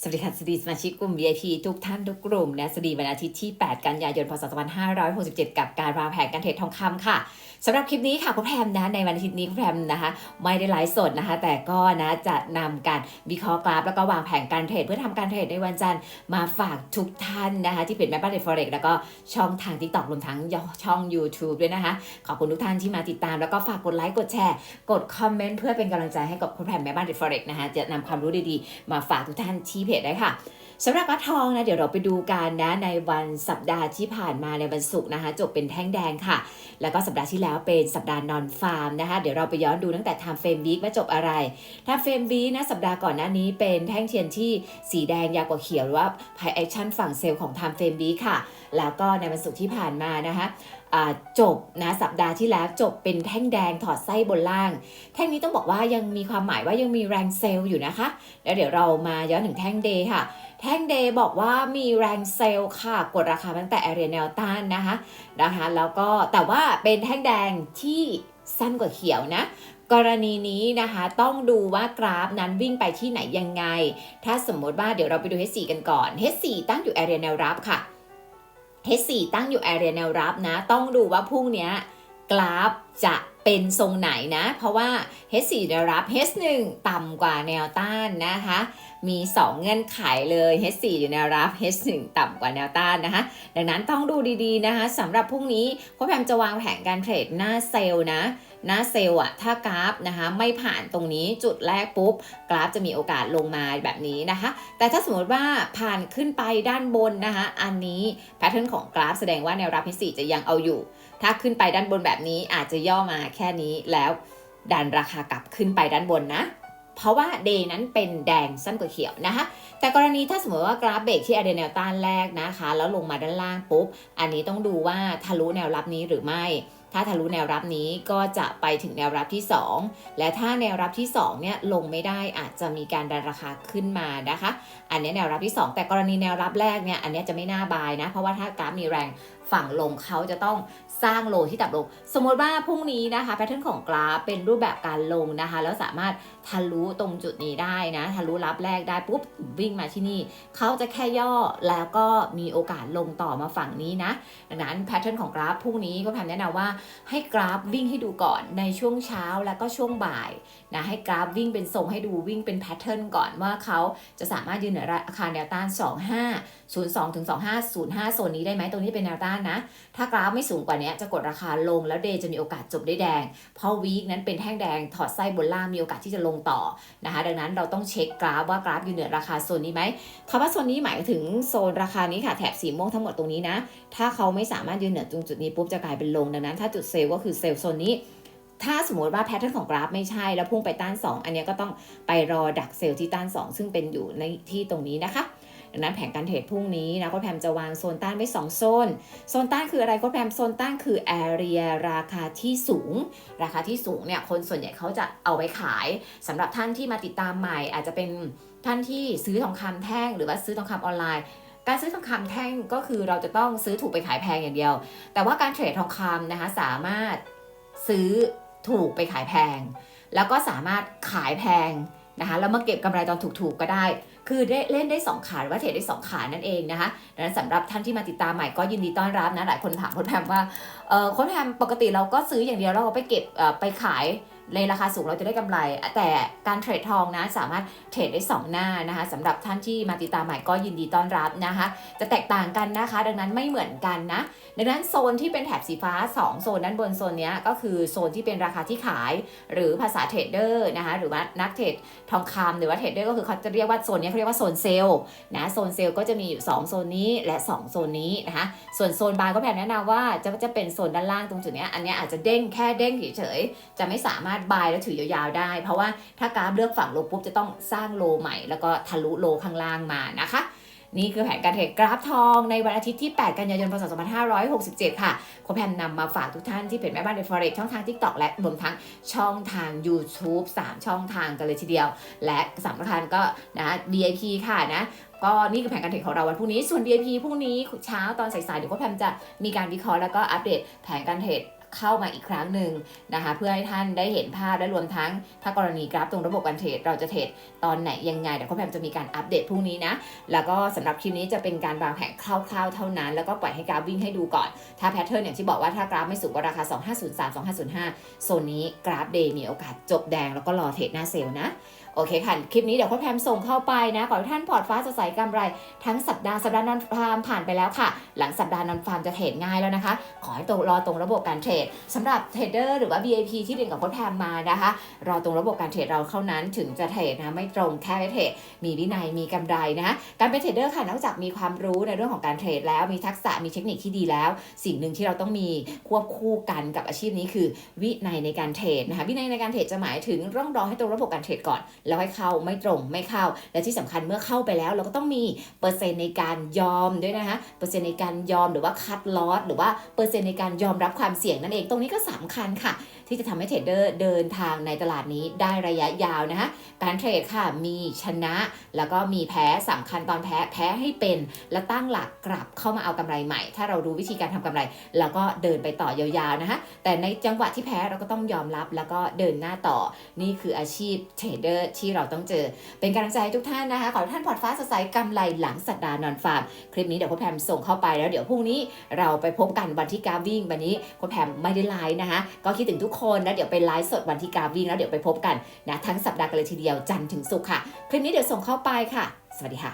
สวัสดีค่ะสวัสดีสมาชิกกลุ่ม VIP ทุกท่านทุกกลุ่มนะสวัสดีวันอาทิตย์ที่ 8 กันยายน พศ 2567 กับการวางแผนการเทรดทองคำค่ะสำหรับคลิปนี้ค่ะคุณแพมนะในวันอาทิตย์นี้คุณแพมนะคะ ไม่ได้ไลฟ์สดนะคะ แต่ก็นะจะนำการวิเคราะห์กราฟแล้วก็วางแผนการเทรดเพื่อทำการเทรดในวันจันทร์มาฝากทุกท่านนะคะ ที่เป็นแม่บ้านเทรดฟอเร็กแล้วก็ช่องทาง TikTok รวมทั้งช่อง YouTube ด้วยนะคะ ขอบคุณทุกท่านที่มาติดตามแล้วก็ฝากกดไลค์กดแชร์ กดคอมเมนต์เพื่อเป็นกำลังใจให้กับคุณแพมแม่บ้านเทรดฟอเร็กนะคะจะนำความรู้ดีๆ มาฝากทุกท่านที่เพจได้ค่ะสำหรับกระทองนะเดี๋ยวเราไปดูกันนะในวันสัปดาห์ที่ผ่านมาในวันศุกร์นะคะ จบเป็นแท่งแดงค่ะ แล้วก็สัปดาห์ที่แล้วเป็นสัปดาห์นอนฟาร์มนะคะ เดี๋ยวเราไปย้อนดูตั้งแต่ time frame week ว่าจบอะไร time frame week นะสัปดาห์ก่อนหน้านี้เป็นแท่งเทียนที่สีแดงยาวกว่าเขียวหรือว่า high action ฝั่งเซลล์ของ time frame week ค่ะ แล้วก็ในวันศุกร์ที่ผ่านมานะคะ จบนะสัปดาห์ที่แล้วจบเป็นแท่งแดงถอดไส้บนล่าง แท่งนี้ต้องบอกว่ายังมีความหมายว่ายังมีแรงเซลล์อยู่นะคะ แล้วเดี๋ยวเรามาย้อนถึงแท่งเดย์ค่ะ แท่งเดย์บอกว่ามีแรงเซลล์ค่ะ กดราคาตั้งแต่แอเรียแนวต้านนะคะนะคะแล้วก็แต่ว่าเป็นแท่งแดงที่สั้นกว่าเขียวนะกรณีนี้นะคะต้องดูว่ากราฟนั้นวิ่งไปที่ไหนยังไง ถ้าสมมติว่าเดี๋ยวเราไปดู H4 กันก่อน H4 ตั้งอยู่แอเรียแนวรับค่ะ H4 ตั้งอยู่แอเรียแนวรับนะ ต้องดูว่าพรุ่งเนี้ยกราฟจะเป็นทรงไหนนะ เพราะว่า H4 แนวรับ H1 ต่ำกว่าแนวต้านนะคะ มี 2 เงื่อนไขเลย H4 อยู่แนวรับ H1 ต่ำกว่าแนวต้านนะคะ ดังนั้นต้องดูดีๆนะคะสำหรับพรุ่งนี้พ่อแพมจะวางแผนการเทรดหน้าเซลล์นะ หน้าเซลล์อะถ้ากราฟนะคะไม่ผ่านตรงนี้จุดแรกปุ๊บ กราฟจะมีโอกาสลงมาแบบนี้นะคะ แต่ถ้าสมมติว่าผ่านขึ้นไปด้านบนนะคะ อันนี้แพทเทิร์นของกราฟแสดงว่าแนวรับ H4 จะยังเอาอยู่ ถ้าขึ้นไปด้านบนแบบนี้อาจจะย่อมาแค่นี้แล้วดันราคากลับขึ้นไปด้านบนนะเพราะว่าเดย์นั้นเป็นแดงสั้นกว่าเขียวนะคะ แต่กรณีถ้าสมมติว่ากราฟเบรกที่อะเดแนวต้านแรกนะคะ แล้วลงมาด้านล่างปุ๊บ อันนี้ต้องดูว่าทะลุแนวรับนี้หรือไม่ ถ้าทะลุแนวรับนี้ก็จะไปถึงแนวรับที่ 2 และถ้าแนวรับที่ 2 เนี่ยลงไม่ได้อาจจะมีการดันราคาขึ้นมานะคะ อันนี้แนวรับที่ 2 แต่กรณีแนวรับแรกเนี่ยอันนี้จะไม่น่าบายนะ เพราะว่าถ้ากราฟมีแรง ฝั่งลงเขาจะต้องสร้างโลที่ต่ำลง สมมติว่าพรุ่งนี้นะคะแพทเทิร์นของกราฟเป็นรูปแบบการลงนะคะ แล้วสามารถทะลุตรงจุดนี้ได้นะทะลุรับแรกได้ปุ๊บวิ่งมาที่นี่เขาจะแค่ย่อแล้วก็มีโอกาสลงต่อมาฝั่งนี้นะดังนั้นแพทเทิร์นของกราฟพรุ่งนี้ก็แพมแนะนำว่าให้กราฟวิ่งให้ดูก่อนในช่วงเช้าแล้วก็ช่วงบ่ายนะให้กราฟวิ่งเป็นทรงให้ดูวิ่งเป็นแพทเทิร์นก่อนว่าเขาจะสามารถยืนเหนือราคาแนวต้าน 2502ถึง2505 โซนนี้ได้ไหมตรงนี้เป็นแนวต้านนะ ถ้ากราฟไม่สูงกว่านี้จะกดราคาลงแล้วเดย์จะมีโอกาสจบได้แดง เพราะวีคนั้นเป็นแท่งแดงถอดไส้บนล่างมีโอกาสที่จะลงต่อนะคะ ดังนั้นเราต้องเช็คกราฟว่ากราฟอยู่เหนือราคาโซนนี้ไหมคำว่าโซนนี้หมายถึงโซนราคานี้ค่ะแถบสีม่วงทั้งหมดตรงนี้นะ ถ้าเขาไม่สามารถยืนเหนือตรงจุดนี้ปุ๊บจะกลายเป็นลงดังนั้น ถ้าจุดเซลล์ก็คือเซลล์โซนนี้ถ้าสมมติว่าแพทเทิร์นของกราฟไม่ใช่แล้วพุ่งไปต้าน 2 อันนี้ก็ต้องไปรอดักเซลล์ที่ต้าน 2 ซึ่งเป็นอยู่ในที่ตรงนี้นะคะ ดังนั้นแผนการเทรดพรุ่งนี้นะโค้ดแพมจะวางโซนต้านไว้ 2 โซน โซนต้านคืออะไรโค้ดแพมโซนต้านคือ area ราคาที่สูง ราคาที่สูงเนี่ยคนส่วนใหญ่เขาจะเอาไว้ขายสำหรับท่านที่มาติดตามใหม่ อาจจะเป็นท่านที่ซื้อทองคำแท่งหรือว่าซื้อทองคำออนไลน์การซื้อทองคำแท่งก็คือเราจะต้องซื้อถูกไปขายแพงอย่างเดียว แต่ว่าการเทรดทองคำนะคะสามารถซื้อถูกไปขายแพง แล้วก็สามารถขายแพงนะคะแล้วมาเก็บกำไรตอนถูกๆก็ได้ คือเล่นได้2ขาหรือว่าเทรดได้ 2 ขานั่นเองนะคะดังนั้นสำหรับท่านที่มาติดตามใหม่ก็ยินดีต้อนรับนะหลายคนถามโค้ดแพมว่าเออโค้ดแพมปกติเราก็ซื้ออย่างเดียวแล้วเราไปเก็บไปขาย ในราคาสูงเราจะได้กำไร แต่การเทรดทองนะสามารถเทรดได้ 2 หน้านะคะสำหรับท่านที่มาติดตามใหม่ก็ยินดีต้อนรับนะคะ จะแตกต่างกันนะคะ ดังนั้นไม่เหมือนกันนะ ดังนั้นโซนที่เป็นแถบสีฟ้า 2 โซนด้านบนโซนนี้ก็คือโซนที่เป็นราคาที่ขาย หรือภาษาเทรดเดอร์นะคะหรือว่านักเทรดทองคำหรือว่าเทรดเดอร์ก็คือเขาจะเรียกว่าโซนนี้เขาเรียกว่าโซนเซลล์นะโซนเซลล์ก็จะมีอยู่ 2 โซนนี้และ 2 โซนนี้นะคะส่วนโซนบายก็แผนแนะนำว่าจะจะเป็นโซนด้านล่างตรงจุดนี้อันนี้อาจจะเด้งแค่เด้งเฉยๆจะไม่สามารถบายแล้วถือยาวๆได้ เพราะว่าถ้ากราฟเลือกฝั่งลบปุ๊บจะต้องสร้างโลใหม่ แล้วก็ทะลุโลข้างล่างมานะคะนี่คือแผนการเทรดกราฟทองในวันอาทิตย์ที่ 8 กันยายน พศ 2567 ค่ะโคแพมนำมาฝากทุกท่านที่เป็นแม่บ้านใน Forex ช่องทาง TikTok และรวมทั้งช่องทาง YouTube 3 ช่องทางกันเลยทีเดียว และสำคัญก็นะ VIP ค่ะนะก็นี่คือแผนการเทรดของเราวันพรุ่งนี้ ส่วน VIP พรุ่งนี้เช้าตอนสายๆเดี๋ยวโคแพมจะมีการวิเคราะห์แล้วก็อัปเดตแผนการเทรด เข้ามาอีกครั้งหนึ่งนะคะเพื่อให้ท่านได้เห็นภาพและรวมทั้งถ้ากรณีกราฟตรงระบบการเทรดเราจะเทรดตอนไหนยังไงเดี๋ยวค้ชแพมจะมีการอัปเดตพรุ่งนี้นะ แล้วก็สำหรับคลิปนี้จะเป็นการวางแผนคร่าวๆเท่านั้น แล้วก็ปล่อยให้กราฟวิ่งให้ดูก่อน ถ้าแพทเทิร์นอย่างที่บอกว่าถ้ากราฟไม่สูงกว่าราคา 2503 2505 โซนนี้กราฟเดย์มีโอกาสจบแดงแล้วก็รอเทรดหน้าเซลล์นะ โอเคค่ะ คลิปนี้เดี๋ยวโค้ชแพมส่งเข้าไปนะขอให้ท่านพอร์ตฟ้าสดใสกำไร ทั้งสัปดาห์สัปดาห์นอนฟาร์มผ่านไปแล้วค่ะ หลังสัปดาห์นอนฟาร์มจะเทรดง่ายแล้วนะคะ ขอให้ตรงรอตรงระบบการเทรดสำหรับเทรดเดอร์หรือว่า VIP ที่เรียนกับโค้ชแพมมานะคะ รอตรงระบบการเทรดเราเท่านั้นถึงจะเทรดนะไม่ตรงแค่ไม่เทรดมีวินัยมีกำไรนะคะการเป็นเทรดเดอร์ค่ะนอกจากมีความรู้ในเรื่องของการเทรดแล้วมีทักษะมีเทคนิคที่ดีแล้ว สิ่งหนึ่งที่เราต้องมีควบคู่กันกับอาชีพนี้คือ วินัยในการเทรดนะคะวินัยในการเทรดจะหมายถึงต้องรอให้ตรงระบบการเทรดก่อนแล้วให้เข้าไม่ตรงไม่เข้า และที่สำคัญเมื่อเข้าไปแล้วเราก็ต้องมีเปอร์เซ็นต์ในการยอมด้วยนะคะเปอร์เซ็นต์ในการยอมหรือว่าคัดลอสหรือว่าเปอร์เซ็นต์ในการยอมรับความเสี่ยงนั่นเองตรงนี้ก็สำคัญค่ะ ที่จะทำให้เทรดเดอร์เดินทางในตลาดนี้ได้ระยะยาวนะคะการเทรดค่ะมีชนะแล้วก็มีแพ้สำคัญตอนแพ้แพ้ให้เป็น และตั้งหลักกลับเข้ามาเอากำไรใหม่ ถ้าเรารู้วิธีการทำกำไร แล้วก็เดินไปต่อยาวๆนะคะแต่ในจังหวะที่แพ้เราก็ต้องยอมรับแล้วก็เดินหน้าต่อนี่คืออาชีพเทรดเดอร์ที่เราต้องเจอ เป็นกำลังใจให้ทุกท่านนะคะขอให้ท่านพอร์ตฟ้าสดใสกำไรหลังสัปดาห์นอนฟาร์มคลิปนี้เดี๋ยวคุณแพมส่งเข้าไปแล้วเดี๋ยวพรุ่งนี้เราไปพบกันวันที่การวิ่งวันนี้คุณแพมไม่ได้ไลฟ์นะคะก็คิดถึงทุกคนนะเดี๋ยวไปไลฟ์สดวันที่กาวิ่งแล้วเดี๋ยวไปพบกันนะทั้งสัปดาห์กันเลยทีเดียวจันทร์ถึงศุกร์ค่ะ คลิปนี้เดี๋ยวส่งเข้าไปค่ะ สวัสดีค่ะ